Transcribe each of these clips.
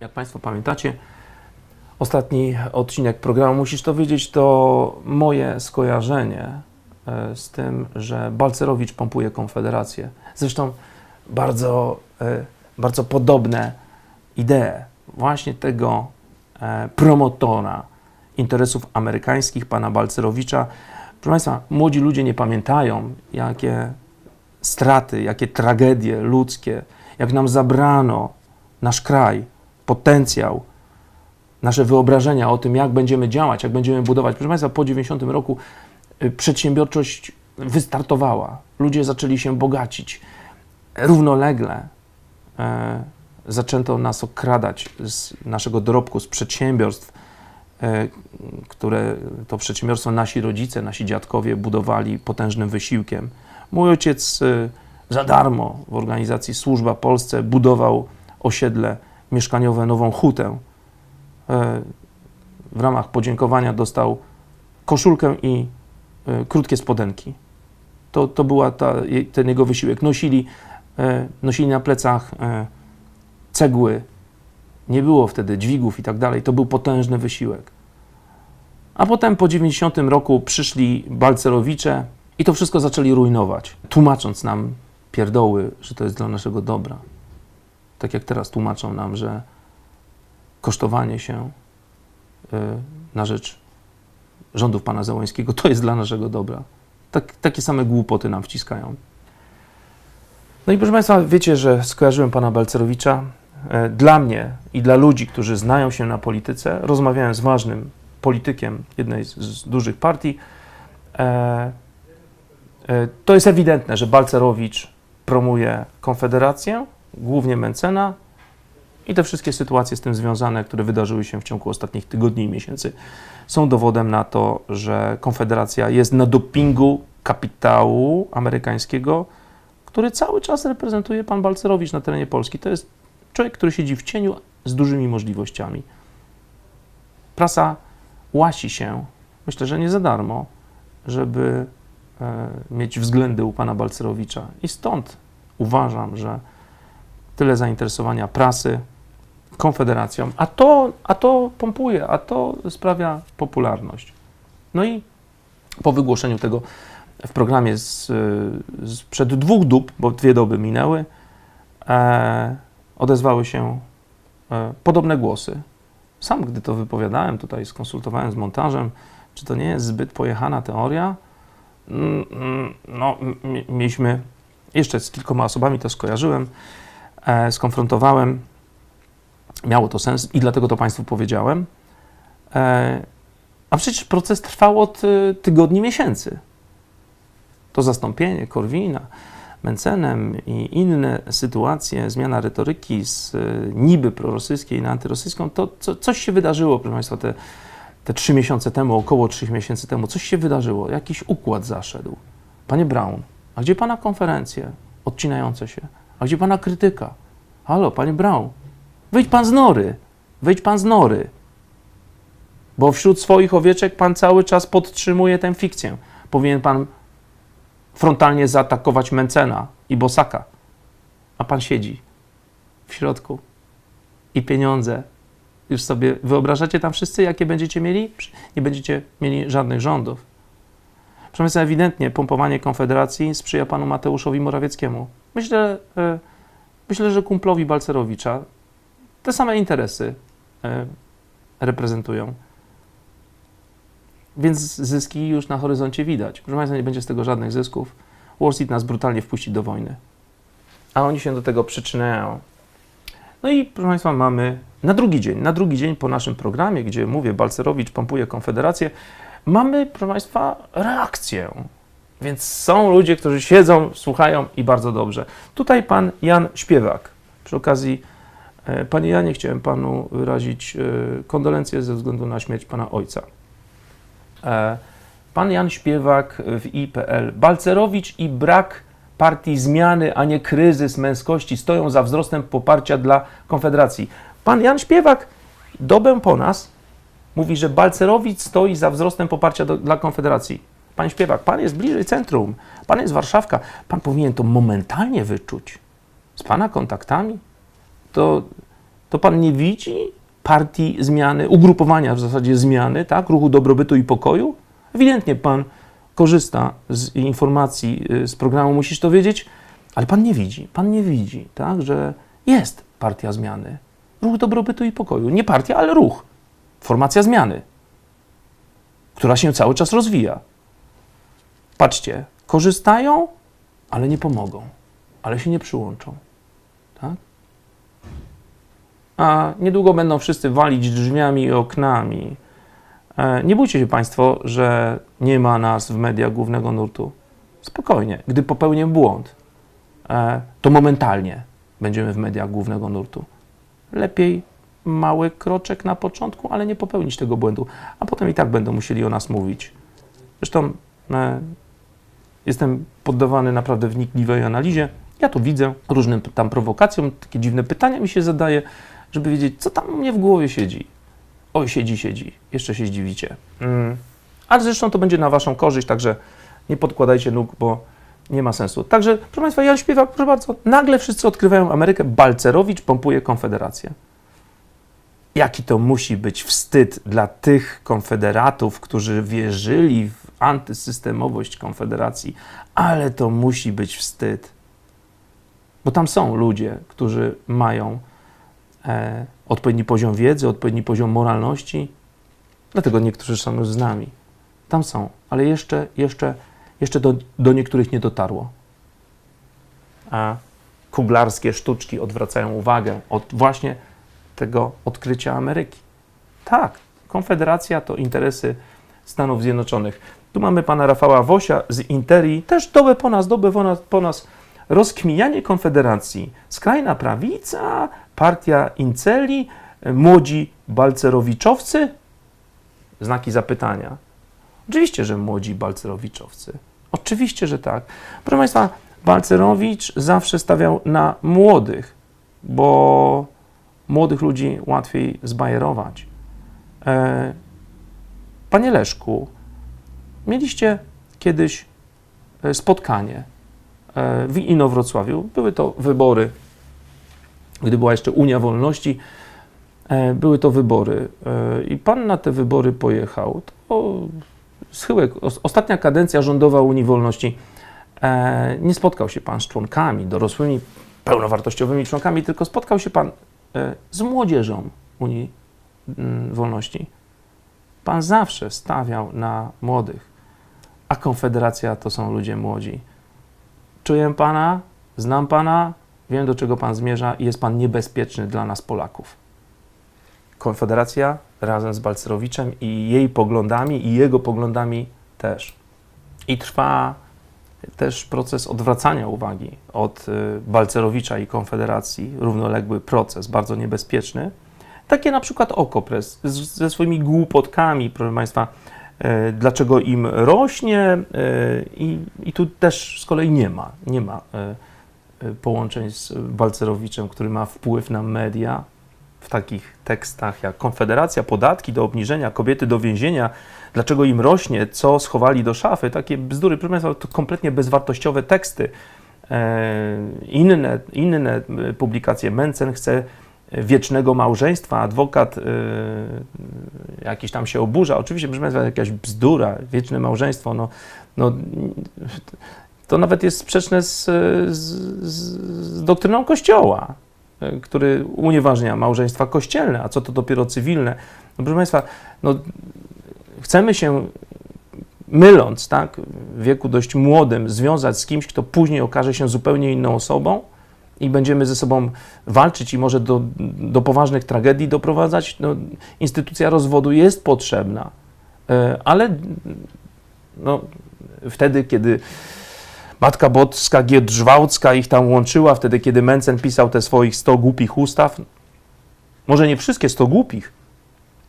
Jak Państwo pamiętacie, ostatni odcinek programu Musisz to wiedzieć to moje skojarzenie e, z tym, że Balcerowicz pompuje Konfederację. Zresztą bardzo, e, bardzo podobne idee właśnie tego e, promotora interesów amerykańskich, pana Balcerowicza. Proszę Państwa, młodzi ludzie nie pamiętają, jakie straty, jakie tragedie ludzkie, jak nam zabrano nasz kraj, potencjał, nasze wyobrażenia o tym, jak będziemy działać, jak będziemy budować. Proszę Państwa, po 90 roku y, przedsiębiorczość wystartowała. Ludzie zaczęli się bogacić. Równolegle e, zaczęto nas okradać z naszego dorobku, z przedsiębiorstw, e, które to przedsiębiorstwo nasi rodzice, nasi dziadkowie budowali potężnym wysiłkiem. Mój ojciec e, za darmo w organizacji Służba Polsce budował osiedle mieszkaniowe Nową Hutę. E, W ramach podziękowania dostał koszulkę i e, krótkie spodenki. To, to była ta, ten jego wysiłek. Nosili, e, nosili na plecach cegły. Nie było wtedy dźwigów i tak dalej. To był potężny wysiłek. A potem po 90 roku przyszli Balcerowicze i to wszystko zaczęli rujnować, tłumacząc nam pierdoły, że to jest dla naszego dobra. Tak jak teraz tłumaczą nam, że kosztowanie się y, na rzecz rządów pana Załęskiego to jest dla naszego dobra. Tak, takie same głupoty nam wciskają. No i proszę Państwa, wiecie, że skojarzyłem pana Balcerowicza. E, Dla mnie i dla ludzi, którzy znają się na polityce, rozmawiałem z ważnym politykiem jednej z, z dużych partii. E, e, to jest ewidentne, że Balcerowicz promuje Konfederację, głównie Mencena i te wszystkie sytuacje z tym związane, które wydarzyły się w ciągu ostatnich tygodni i miesięcy, są dowodem na to, że Konfederacja jest na dopingu kapitału amerykańskiego, który cały czas reprezentuje pan Balcerowicz na terenie Polski. To jest człowiek, który siedzi w cieniu z dużymi możliwościami. Prasa łasi się, myślę, że nie za darmo, żeby e, mieć względy u pana Balcerowicza. I stąd uważam, że tyle zainteresowania prasy Konfederacją, a to, a to pompuje, a to sprawia popularność. No i po wygłoszeniu tego w programie z, z przed dwóch dób, bo dwie doby minęły, e, odezwały się e, podobne głosy. Sam, gdy to wypowiadałem, tutaj skonsultowałem z montażem, czy to nie jest zbyt pojechana teoria. Mm, mm, No, mieliśmy jeszcze z kilkoma osobami to skojarzyłem, skonfrontowałem. Miało to sens i dlatego to Państwu powiedziałem. E, a przecież proces trwał od y, tygodni, miesięcy. To zastąpienie Korwina Mencenem i inne sytuacje, zmiana retoryki z niby prorosyjskiej na antyrosyjską, to co, coś się wydarzyło, proszę Państwa, te, te trzy miesiące temu, około trzech miesięcy temu, coś się wydarzyło, jakiś układ zaszedł. Panie Brown, a gdzie Pana konferencje odcinające się? A gdzie Pana krytyka? Halo, Panie Brown, wyjdź Pan z nory, wyjdź Pan z nory. Bo wśród swoich owieczek Pan cały czas podtrzymuje tę fikcję. Powinien Pan frontalnie zaatakować Mencena i Bosaka. A Pan siedzi w środku i pieniądze. Już sobie wyobrażacie tam wszyscy, jakie będziecie mieli? Nie będziecie mieli żadnych rządów. Proszę Państwa, ewidentnie pompowanie Konfederacji sprzyja panu Mateuszowi Morawieckiemu. Myślę, e, myślę, że kumplowi Balcerowicza te same interesy e, reprezentują. Więc zyski już na horyzoncie widać. Proszę Państwa, nie będzie z tego żadnych zysków. Wall Street nas brutalnie wpuści do wojny. A oni się do tego przyczyniają. No i proszę Państwa, mamy na drugi dzień, na drugi dzień po naszym programie, gdzie mówię, Balcerowicz pompuje Konfederację, mamy, proszę Państwa, reakcję. Więc są ludzie, którzy siedzą, słuchają i bardzo dobrze. Tutaj pan Jan Śpiewak. Przy okazji, e, panie Janie, chciałem panu wyrazić e, kondolencje ze względu na śmierć pana ojca. E, Pan Jan Śpiewak w IPL. Balcerowicz i brak partii zmiany, a nie kryzys męskości stoją za wzrostem poparcia dla Konfederacji. Pan Jan Śpiewak dobę po nas mówi, że Balcerowicz stoi za wzrostem poparcia do, dla Konfederacji. Pan Śpiewak, pan jest bliżej centrum, pan jest Warszawka, pan powinien to momentalnie wyczuć. Z pana kontaktami to To pan nie widzi partii zmiany, ugrupowania w zasadzie zmiany, tak? Ruchu dobrobytu i pokoju? Ewidentnie pan korzysta z informacji y, z programu Musisz to wiedzieć, ale pan nie widzi, pan nie widzi, tak? Że jest partia zmiany. Ruch dobrobytu i pokoju. Nie partia, ale ruch. Formacja zmiany, która się cały czas rozwija. Patrzcie, korzystają, ale nie pomogą, ale się nie przyłączą. Tak? A niedługo będą wszyscy walić drzwiami i oknami. E, Nie bójcie się Państwo, że nie ma nas w mediach głównego nurtu. Spokojnie, gdy popełnię błąd, e, to momentalnie będziemy w mediach głównego nurtu. Lepiej mały kroczek na początku, ale nie popełnić tego błędu, a potem i tak będą musieli o nas mówić. Zresztą e, jestem poddawany naprawdę wnikliwej analizie. Ja to widzę, różnym tam prowokacjom, takie dziwne pytania mi się zadaje, żeby wiedzieć, co tam u mnie w głowie siedzi. Oj, siedzi, siedzi. Jeszcze się zdziwicie. Mm. Ale zresztą to będzie na Waszą korzyść, także nie podkładajcie nóg, bo nie ma sensu. Także, proszę Państwa, Jan Śpiewak, proszę bardzo, nagle wszyscy odkrywają Amerykę, Balcerowicz pompuje Konfederację. Jaki to musi być wstyd dla tych konfederatów, którzy wierzyli w antysystemowość Konfederacji, ale to musi być wstyd. Bo tam są ludzie, którzy mają e, odpowiedni poziom wiedzy, odpowiedni poziom moralności. Dlatego niektórzy są już z nami. Tam są, ale jeszcze, jeszcze, jeszcze do, do niektórych nie dotarło. A kuglarskie sztuczki odwracają uwagę od właśnie tego odkrycia Ameryki. Tak, Konfederacja to interesy Stanów Zjednoczonych. Tu mamy pana Rafała Wosia z Interi, też dobę po nas, dobę po nas, po rozkminianie Konfederacji. Skrajna prawica, partia Inceli, młodzi balcerowiczowcy? Znaki zapytania. Oczywiście, że młodzi balcerowiczowcy. Oczywiście, że tak. Proszę Państwa, Balcerowicz zawsze stawiał na młodych, bo młodych ludzi łatwiej zbajerować. E, Panie Leszku, mieliście kiedyś e, spotkanie e, w Inowrocławiu. Były to wybory, gdy była jeszcze Unia Wolności. Były to wybory i pan na te wybory pojechał. To schyłek, os- ostatnia kadencja rządowa Unii Wolności. Nie spotkał się pan z członkami, dorosłymi, pełnowartościowymi członkami, tylko spotkał się pan z młodzieżą Unii mm, Wolności. Pan zawsze stawiał na młodych, a Konfederacja to są ludzie młodzi. Czuję pana, znam pana, wiem do czego pan zmierza i jest pan niebezpieczny dla nas, Polaków. Konfederacja razem z Balcerowiczem i jej poglądami, i jego poglądami też. I trwa też proces odwracania uwagi od y, Balcerowicza i Konfederacji, równoległy proces, bardzo niebezpieczny. Takie na przykład Okopres ze swoimi głupotkami, proszę Państwa, e, dlaczego im rośnie e, i, i tu też z kolei nie ma, nie ma połączeń z Balcerowiczem, który ma wpływ na media w takich tekstach jak Konfederacja, podatki do obniżenia, kobiety do więzienia, dlaczego im rośnie, co schowali do szafy, takie bzdury, proszę Państwa, to kompletnie bezwartościowe teksty. E, Inne, inne e, publikacje. Mencen chce wiecznego małżeństwa, adwokat y, jakiś tam się oburza. Oczywiście, proszę Państwa, jakaś bzdura, wieczne małżeństwo, no, no, to nawet jest sprzeczne z, z, z doktryną Kościoła, który unieważnia małżeństwa kościelne, a co to dopiero cywilne. No, proszę Państwa, no, chcemy się myląc, tak, w wieku dość młodym, związać z kimś, kto później okaże się zupełnie inną osobą, i będziemy ze sobą walczyć i może do, do poważnych tragedii doprowadzać, no, instytucja rozwodu jest potrzebna, e, ale no, wtedy, kiedy Matka Boska Giedrzwałcka ich tam łączyła, wtedy, kiedy Mencen pisał te swoich 100 głupich ustaw, może nie wszystkie 100 głupich,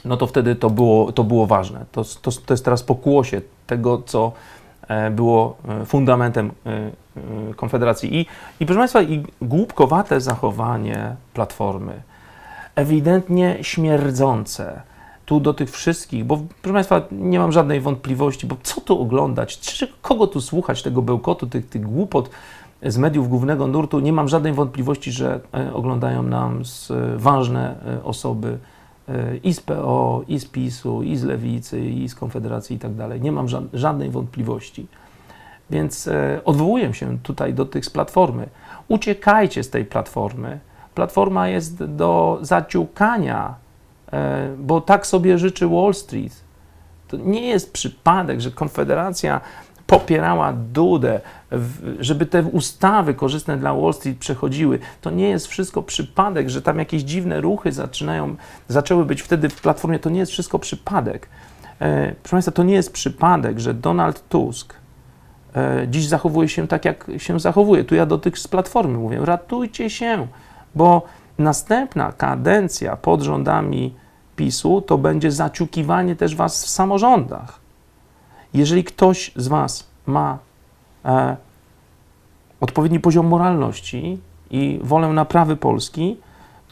no to wtedy to było, to było ważne. To, to, to jest teraz pokłosie tego, co e, było e, fundamentem e, Konfederacji. I, I proszę Państwa, i głupkowate zachowanie Platformy, ewidentnie śmierdzące tu do tych wszystkich, bo proszę Państwa, nie mam żadnej wątpliwości, bo co tu oglądać, czy, kogo tu słuchać, tego bełkotu, tych, tych głupot, z mediów głównego nurtu, nie mam żadnej wątpliwości, że e, oglądają nam e, ważne e, osoby i z PO, i z PiSu, i z Lewicy, i z Konfederacji i tak dalej. Nie mam ża- żadnej wątpliwości. Więc odwołuję się tutaj do tych z Platformy. Uciekajcie z tej Platformy. Platforma jest do zaciukania, bo tak sobie życzy Wall Street. To nie jest przypadek, że Konfederacja popierała Dudę, żeby te ustawy korzystne dla Wall Street przechodziły. To nie jest wszystko przypadek, że tam jakieś dziwne ruchy zaczynają, zaczęły być wtedy w Platformie. To nie jest wszystko przypadek. E, proszę Państwa, to nie jest przypadek, że Donald Tusk e, dziś zachowuje się tak, jak się zachowuje. Tu ja do tych z Platformy mówię, ratujcie się, bo następna kadencja pod rządami PiSu to będzie zaciukiwanie też Was w samorządach. Jeżeli ktoś z Was ma e, odpowiedni poziom moralności i wolę naprawy Polski,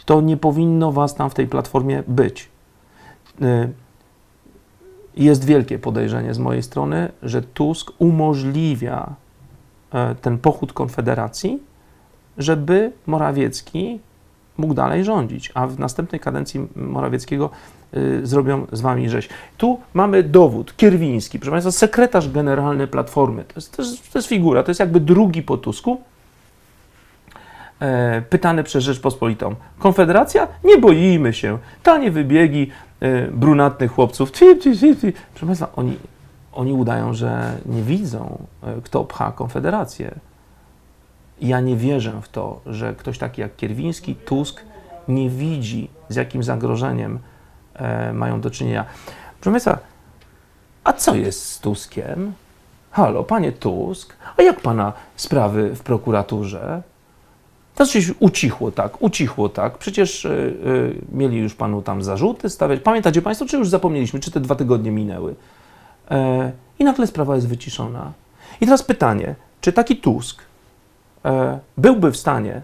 to nie powinno Was tam w tej platformie być. E, jest wielkie podejrzenie z mojej strony, że Tusk umożliwia e, ten pochód Konfederacji, żeby Morawiecki mógł dalej rządzić, a w następnej kadencji Morawieckiego y, zrobią z wami rzeź. Tu mamy dowód, Kierwiński, proszę Państwa, sekretarz generalny Platformy, to jest, to jest, to jest figura, to jest jakby drugi po Tusku, e, pytany przez Rzeczpospolitą. Konfederacja? Nie boimy się. Tanie wybiegi e, brunatnych chłopców. Twi, twi, twi, twi. Proszę Państwa, oni, oni udają, że nie widzą, e, kto pcha Konfederację. Ja nie wierzę w to, że ktoś taki jak Kierwiński, Tusk nie widzi, z jakim zagrożeniem e, mają do czynienia. Proszę Państwa, a co jest z Tuskiem? Halo, panie Tusk, a jak pana sprawy w prokuraturze? To coś ucichło tak, ucichło tak. Przecież y, y, mieli już panu tam zarzuty stawiać. Pamiętacie państwo, czy już zapomnieliśmy, czy te dwa tygodnie minęły? E, I nagle sprawa jest wyciszona. I teraz pytanie, czy taki Tusk byłby w stanie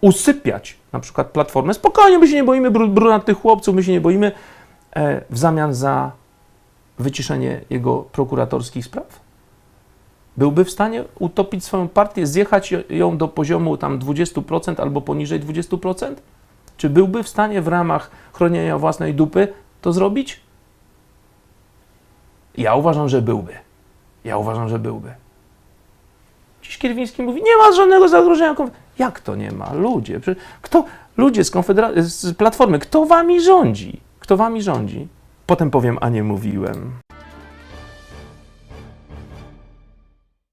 usypiać na przykład platformę? Spokojnie, my się nie boimy bru- brunatnych chłopców, my się nie boimy, e, w zamian za wyciszenie jego prokuratorskich spraw? byłby w stanie utopić swoją partię, zjechać ją do poziomu tam 20% albo poniżej 20%? Czy byłby w stanie w ramach chronienia własnej dupy to zrobić? Ja uważam, że byłby. Ja uważam, że byłby. Dziś Kierwiński mówi, nie ma żadnego zagrożenia. konf-" Jak to nie ma? Ludzie, kto, ludzie z, Konfedera- z Platformy, kto wami rządzi? Kto wami rządzi? Potem powiem, a nie mówiłem.